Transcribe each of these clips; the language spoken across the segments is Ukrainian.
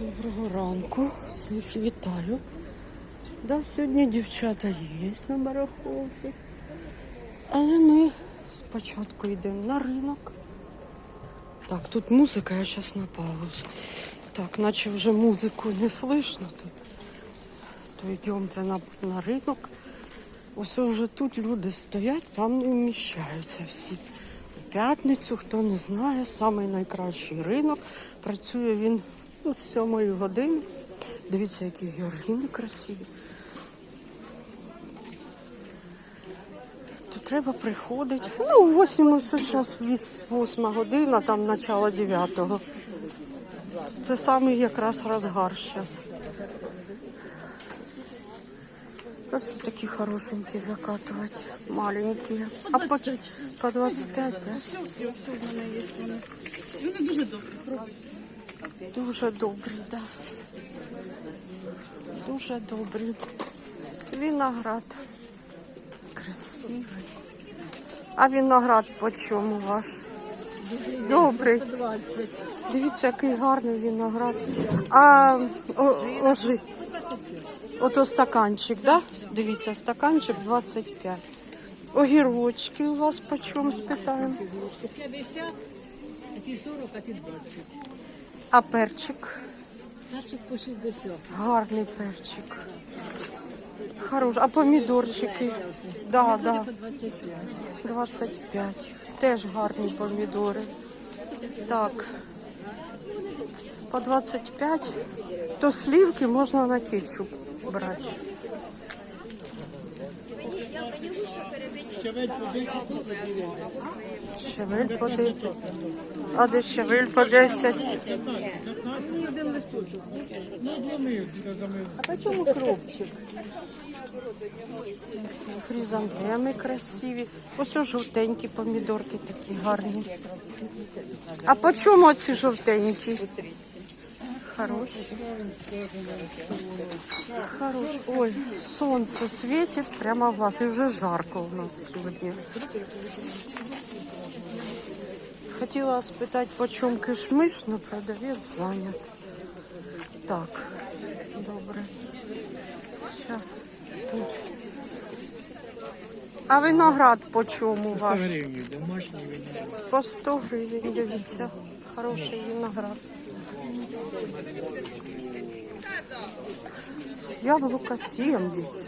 Доброго ранку, всіх вітаю. Да, сьогодні дівчата є на барахолці. Але ми спочатку йдемо на ринок. Так, тут музика, я зараз на паузу. Так, наче вже музику не слышно, то, то йдемте на, на ринок. Ось вже тут люди стоять, там не вміщаються всі. У п'ятницю, хто не знає, найкращий ринок. Працює він ну, з 7 години. Дивіться, які георгіни красиві. То треба приходити. Ну, 8 ось зараз 8 година, там начало 9. Це самий якраз розгар зараз. Ось такі хорошенькі закатувати, маленькі. А по, по 25, да? Все, все в мене є вони. Дуже. Пробуй. Дуже добрі, да. Дуже добрі. Виноград. Красивий. А виноград по чому ваш? Добрий. 120. Дивіться, який гарний виноград. А о. Ото стаканчик, да? Дивіться, стаканчик 25. Огірочки у вас по чому спитаємо? 50, а ті 40, а ті 20. А перчик? Перчик по 60. Гарний перчик. Хороший. А помідорчики? Да, да. 25. 25. Теж гарні помідори. Так. По 25. То слівки можна на кетчуп брати. Щавель по 10. А де щавель по 10? А по чому кропчик? Хризантеми красиві. Ось ось жовтенькі помідорки такі гарні. А по чому ці жовтенькі? Хороші. Хороші. Ой, сонце світить прямо в вас. І вже жарко у нас сьогодні. Хотіла спитати, по чому кишмиш, але продавець зайнят. Так, добре. Тут. А виноград по чому ваш? гривень, домашній виноград. По 100 гривень, дивіться. Хороший виноград. Яблука 70.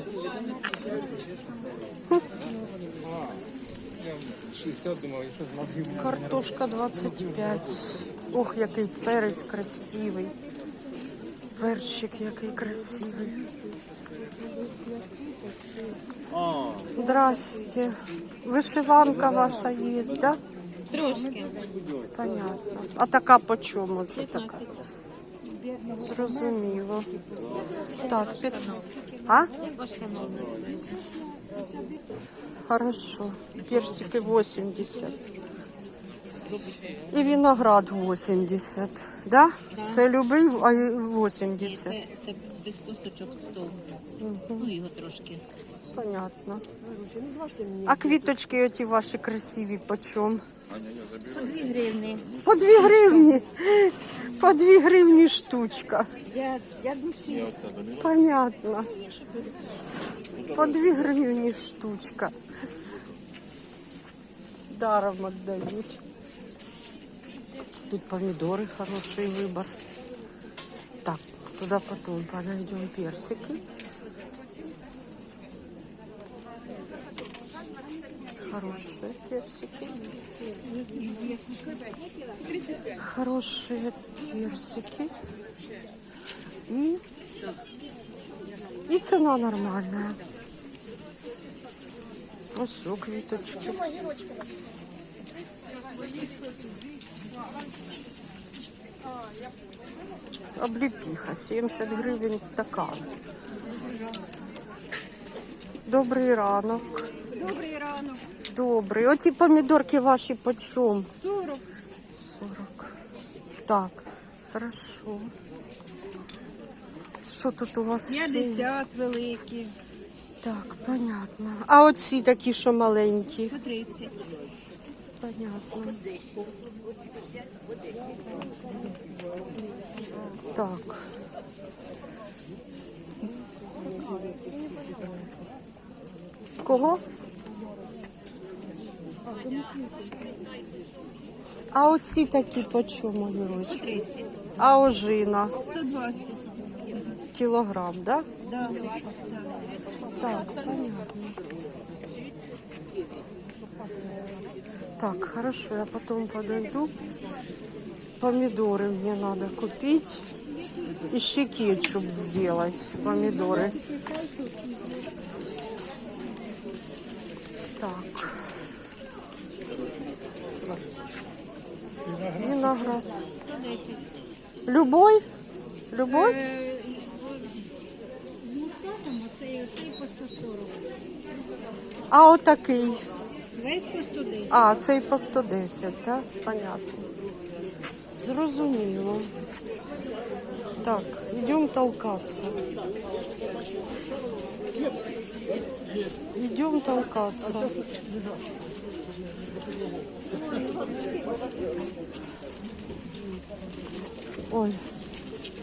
60, думав, якщо з магазину. Картошка 25. Ох, який перець красивий. Перчик який красивий. Здрасте. Вишиванка ваша є, да? Трошки. Понятно. А така по чому це така? 15. Зрозуміло. Так, під... А? Хорошо. Персики 80. І виноград 80. Да? Це любий, а й 80. Це, це без косточок 100. Ну, його трошки. Понятно. А квіточки оті ваші красиві по чому? По 2 гривні. По 2 гривні. По 2 гривні штучка. Я, я душі. Понятно. По 2 гривні штучка. Даром отдают. Тут помидоры хороший выбор. Так, туда потом подойдем персики. Хорошие персики. Хорошие персики. И, и цена нормальная. Ось все. Облепиха, 70 гривень стакан. Добрий ранок. Добрий ранок. Добрий. Оті помідорки ваші по чому? 40. 40. Так, хорошо. Що тут у вас? ще 50 великі. Так, понятно. А оці такі, що маленькі? По 30. Понятно. Так. Кого? А оці такі по чому огірочки? 30. А ожина 120. кілограм, да? Да. Так. Так, хорошо, я потом подойду. Помидоры мне надо купить. Еще кетчуп сделать. Помидоры. Так. Виноград. 110. Любой? Любой? Е, З мускатом оцей, оцей по 140. А отакий. Весь по 110. А, цей по 110, так? Понятно. Зрозуміло. Так, йдемо толкатися. Йдемо толкатися. Ой,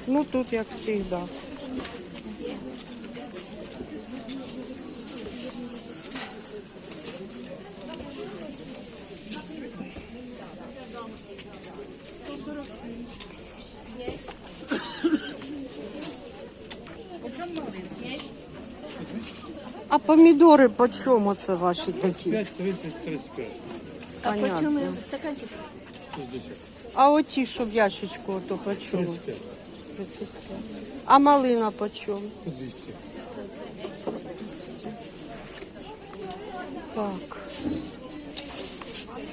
ну тут як завжди. А помідори по чому це ваші такі? 5, 30, 35. Понятно. стаканчик? 60. А оті, що в ящичку, то хочу. 35. 35. А малина по чому? 200. Так.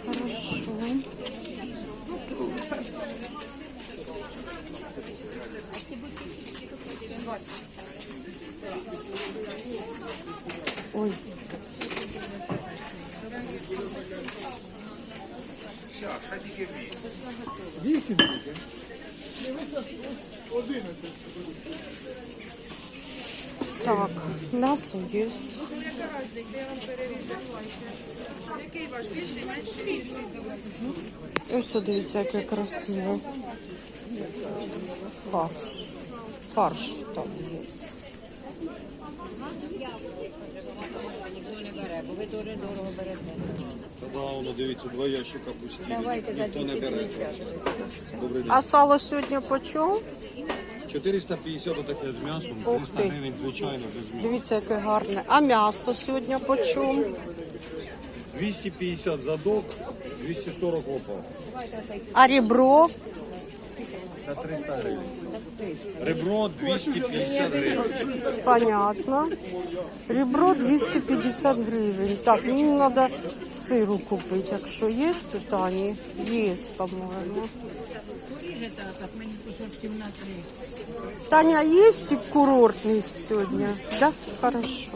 Хорошо. Ой. Вісім буде. Так, мясо есть. Ось дивіться, яке красиве. Фарш. Фарш там є. Ви Та да, воно дивіться, два ящика пусті. Ніхто не бере. Добрий день. А сало сьогодні по чому? 450 отаке з м'ясом, Ух 300 ти. гривень, звичайно, без м'яса. Дивіться, яке гарне. А м'ясо сьогодні по чому? 250 задок, 240 опа. А ребро? Це 300 гривень. Ребро 250 гривень. Понятно. Ребро 250 гривень. Так, мені треба сиру купити, якщо є у Тані. Є, по-моєму. Таня, є курортний сьогодні? Да? Хорошо.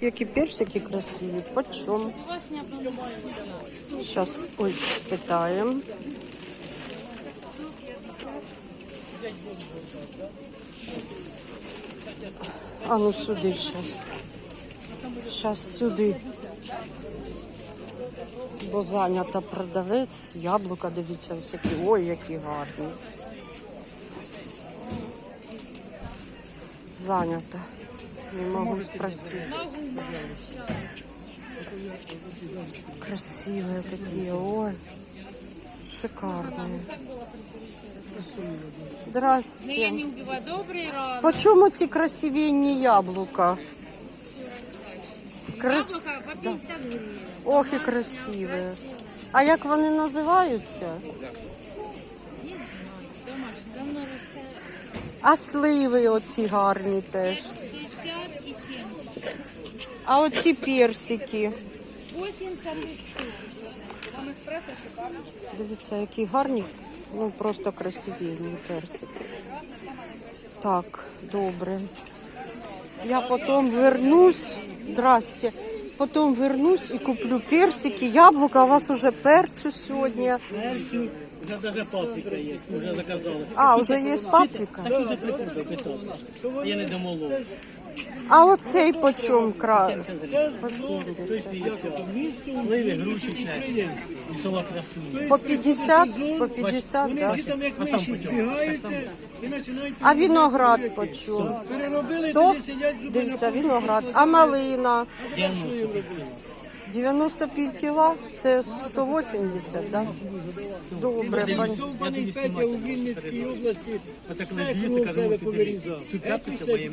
Які персики красиві. Почем? Сейчас, ой, спитаємо. А ну сюди зараз. Зараз сюди. Бо зайнята продавець, яблука, дивіться, всякі. Ой, які гарні. Зайнята. Не можу спросити. Красивые такие, ой. Шикарные. Здрасте. Добрий. Почему ці красивенні яблука? Крас... Яблука по 50 гривень. Ох і красиві. А як вони називаються? А сливи оці гарні теж. 60 і 70. А оці персики. 80 штук. Вам еспресо шикарно. Дивіться, які гарні, ну просто красивенні персики. Так, добре. Я потім вернусь. Здрасте. Потім вернусь і куплю персики, яблука. У вас уже перцю сьогодні. Уже даже паприка є, вже заказали. А, вже є паприка? Так. Я не домолов. А оцей по чому кра? По 70. Сливи, груші, це. І. По 50, по 50, да. Всі там як миші збігаються і починають А виноград по чому? переробили, 100? тоді сидять зуби Дивіться, виноград. А малина? 95 кіла? Це 180, да? Добре, пані. Довбаний Петя у Вінницькій області. Все дивіться, себе повирізав. моє тільки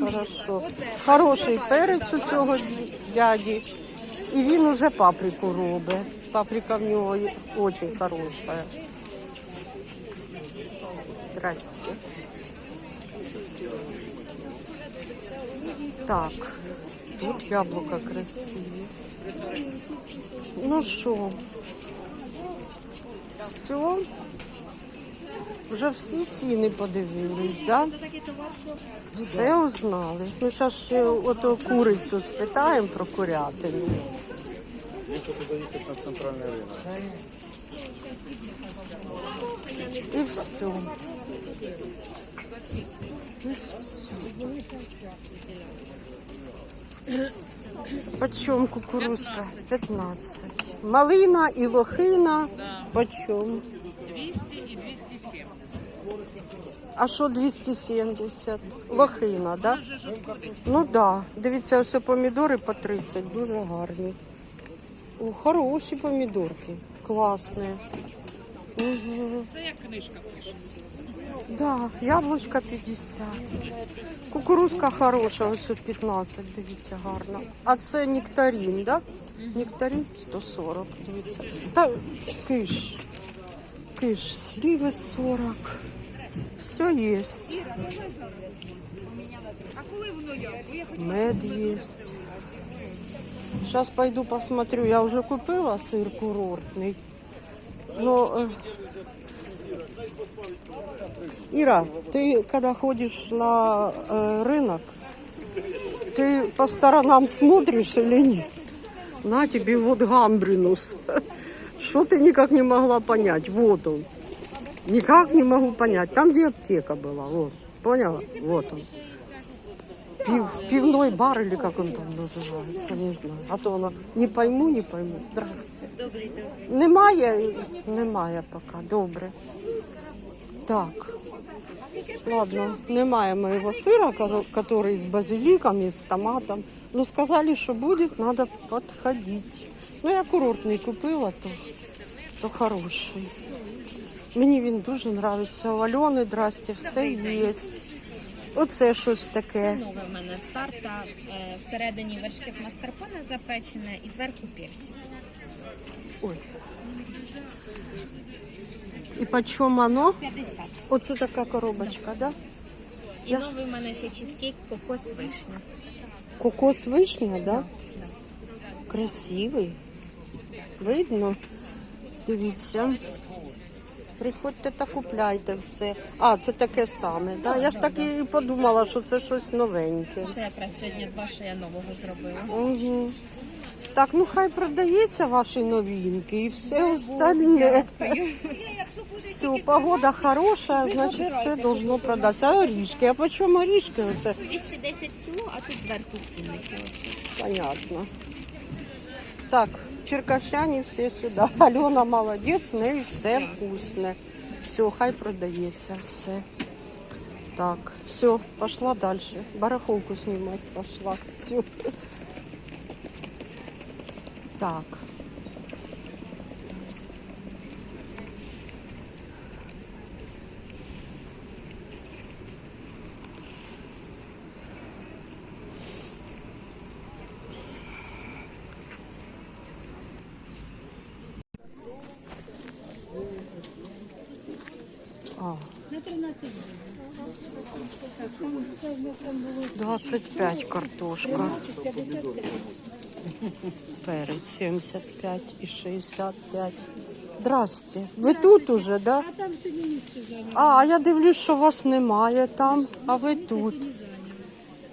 Хорошо. Хороший перець у цього дяді. І він уже паприку робить. Паприка в нього дуже хороша. Здрасте. Так, тут яблука красиві. Ну що, все. Вже всі ціни подивились, да? Все узнали. Ну, зараз ще ото курицю спитаємо про курятину. І все. І все. Почем кукурузка? 15. Малина і лохина. Почем? 200 і 270. А що 270? Лохина? Да? Ну. Да. Дивіться, ось помідори по 30, дуже гарні. О, хороші помідорки. Класні. Угу. Це як книжка пише. Да, яблучка 50. Кукурузка хороша, ось 15, дивіться, гарно. А це нектарин, да? Нектарин 140, дивіться. Та киш. Киш, сливи 40. Все є. Мед есть. Сейчас пойду посмотрю. Я уже купила сыр курортный. Но... э, Ира, ты когда ходишь на э, рынок, ты по сторонам смотришь или нет? На тебе вот гамбринус. Что ты никак не могла понять? Вот он. Никак не могу понять. Там, где аптека была. Вот. Поняла? Вот он. Пив, пивной бар или как он там называется, не знаю. А то вона не пойму, не пойму. Здрасте. Немає? Немає поки. Добре. Так. Ладно, немає моего сыра, ко- который с базиликом и с томатом. Но сказали, что будет, надо подходить. Ну, я курортний купила, то, то хороший. Мені він дуже подобається. У Альони, здрасте, все є. Оце щось таке. Нове в мене тарта е, всередині вершки з маскарпоне запечене і зверху персик. Ой. І по чому воно? 50. Оце така коробочка, да? І новий в мене ще чизкейк кокос вишня. Кокос вишня, да? Красивий. Видно? Дивіться. Приходьте та купляйте все. А, це таке саме, да? Я ж так і подумала, що це щось новеньке. Це якраз сьогодні два, що я нового зробила. Угу. Так, ну хай продається ваші новинки і все остальне. Все, погода хороша, значить все должно продатися. А орішки, а по чому орішки? Оце 210 кіло, а тут зверху цінники. Понятно. Так, черкащані всі сюди. Альона молодець, в неї все вкусне. Все, хай продається все. Так, все, пошла далі. Барахолку знімати пошла. Все. Так. А, На 13 гривень. Там, це в нас там було 25 картошка. 55. Перець 75 і 65. Здрасте. Ви тут уже, да? А там сьогодні місце. А, я дивлюсь, що вас немає там, а ви тут.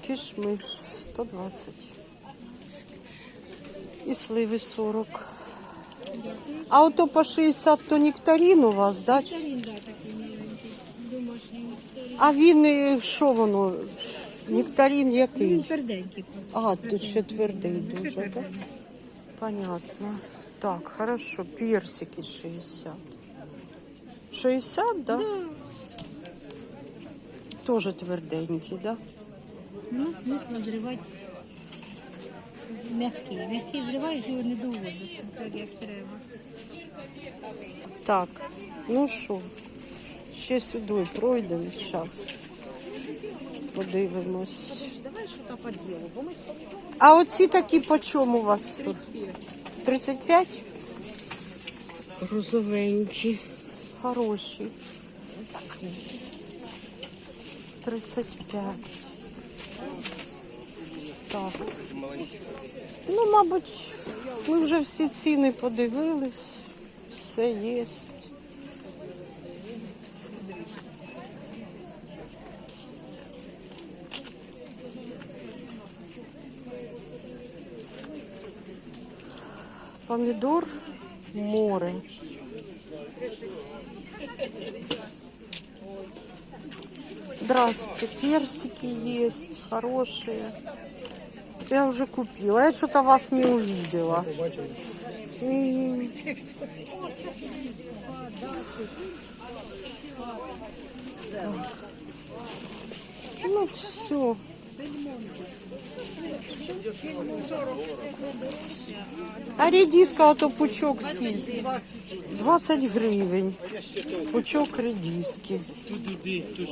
Кишмиш 120. І сливи 40. А ото по 60 то нектарин у вас, да? Нектарин, да, такий маленький. Домашній нектарин. А він е, що воно? Нектарин який? Він тверденький. А, тут ще твердий дуже, так? Понятно. Так, хорошо, персики 60. 60, да? Тоже тверденький, да? У нас смисл зривати м'який. М'який зриваєш, його не довозиш, так як треба. Так, ну що, ще сюди пройдемо зараз. Подивимось. А оці такі по чому у вас тут? 35? Розовенькі, хороші. 35. Так. Ну, мабуть, ми вже всі ціни подивились. Все є. Помидор море. Здрасте, персики есть хорошие. Я уже купила. Я что-то вас не увидела. Ну все. А редиска, а то пучок скільки? 20 гривень. Пучок редиски.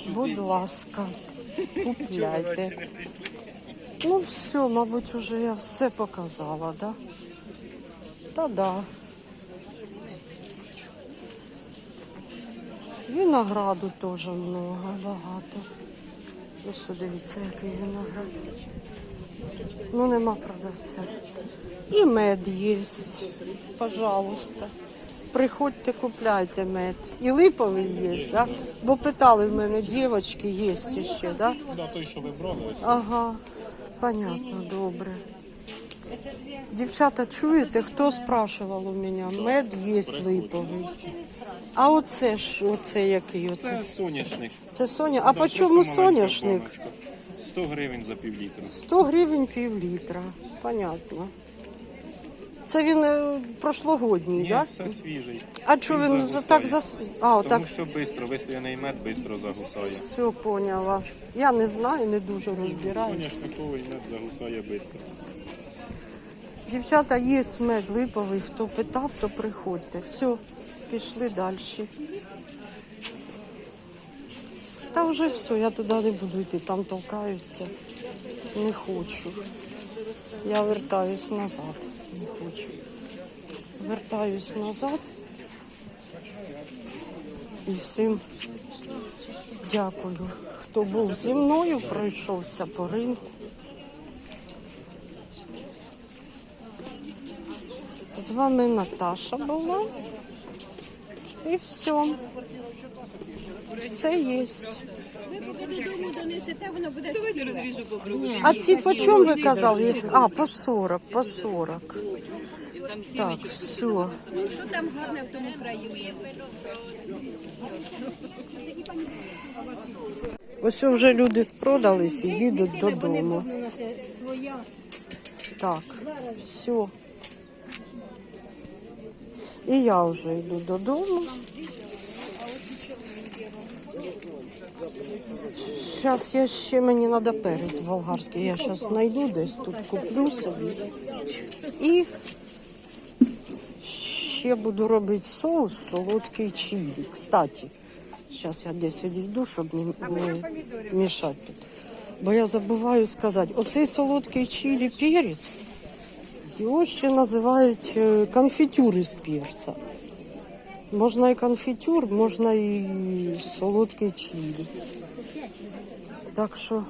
Будь ласка, купляйте. Ну все, мабуть, уже я все показала, да? Та-да. Винограду теж много, багато. Ось дивіться, який виноград. Ну, нема продавця. І мед є. Пожалуйста. Приходьте, купляйте мед. І липовий є, да? Бо питали в мене, дівчатки, є ще, да? Да, той, що ви брали. Ага, понятно, добре. Дівчата, чуєте, хто спрашував у мене? Мед є липовий. А оце ж, оце який оце? Це соняшник. Це Соня. А по чому соняшник? 100 гривень за пів літра. 100 гривень пів літра. Понятно. Це він е, прошлогодній, Ні, так? все свіжий. А що він за так зас... А, отак. Тому що швидко, вистояний мед швидко загусає. Все поняла. Я не знаю, не дуже розбираю. Соняшниковий мед загусає швидко. Дівчата, є мед липовий, хто питав, то приходьте. Все, пішли далі. Та вже все, я туди не буду йти, там толкаються. Не хочу. Я вертаюсь назад. Не хочу. Вертаюсь назад. І всім дякую. Хто був зі мною, пройшовся по ринку. З вами Наташа була. І все. Все є. Ви поки додому донесете, воно буде. А ці по чому ви казали? А, по 40, по 40. Так, все. Що там гарне в тому краю є? Ось вже люди спродались і їдуть додому. Так, все. І я вже йду додому. Зараз я ще мені треба перець болгарський. Я зараз знайду десь тут куплю собі. І ще буду робити соус солодкий чилі. Кстати, зараз я десь відійду, щоб не, не мішати. Бо я забуваю сказати, оцей солодкий чилі перець, його ще називають е, конфітюр із перця. Можна і конфітюр, можна і солодкий чилі. Так що.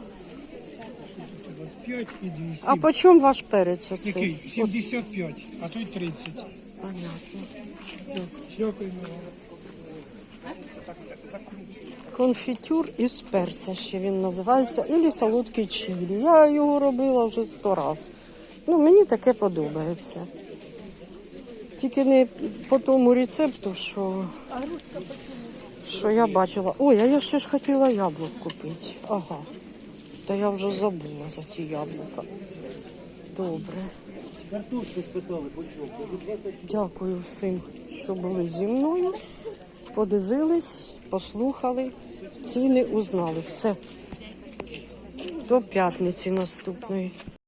5 і 200. А по чому ваш перець оцей? Який? 75, а той 30. Понятно. Конфітюр із перця ще він називається, і солодкий чилі. Я його робила вже сто раз. Ну, мені таке подобається. Тільки не по тому рецепту, що Що я бачила? Ой, а я ще ж хотіла яблук купити. Ага. Та я вже забула за ті яблука. Добре. Картошку спитали? Дякую всім, що були зі мною. Подивились, послухали, ціни узнали. Все. До п'ятниці наступної.